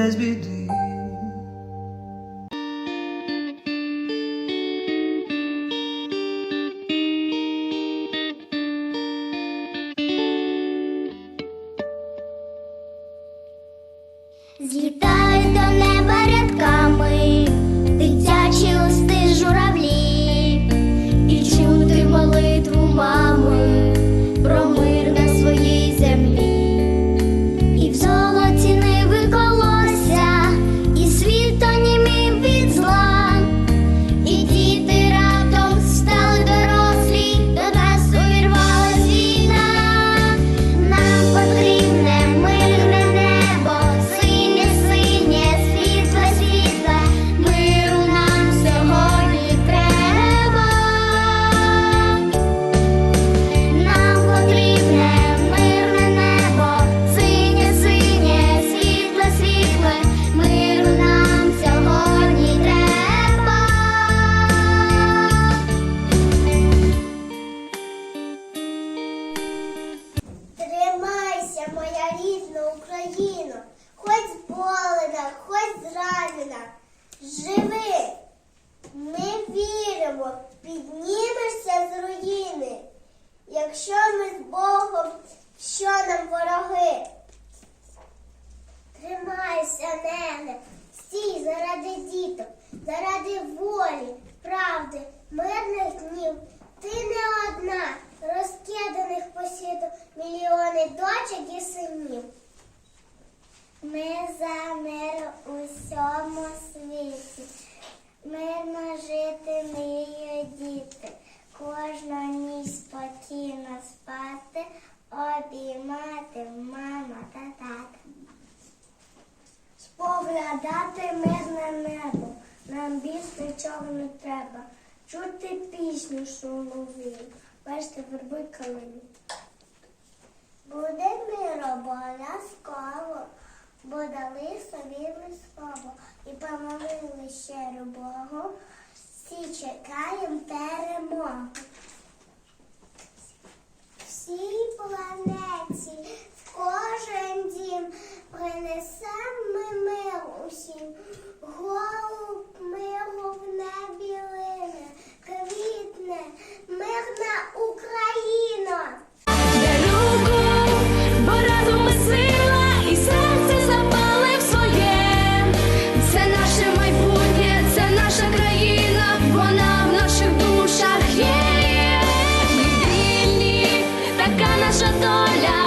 без біди. Злітають до неба рядками, Живи, ми віримо, піднімешся з руїни. Якщо ми з Богом, що нам вороги? Тримайся, нене, стій заради діток, заради волі, правди, мирних днів. Ти не одна, розкиданих по світу мільйони дочок і синів. Ми за мир у всьому світі, мирно жити мріють діти, кожну ніч спокійно спати, обіймати мама та тата. Споглядати мирне небо, нам більш нічого не треба. Чути пісню шумові, бачите верби калині. Буде мир обов'язково, бо собі слово і помолили щиро Богу, всі чекаємо перемогу. sola.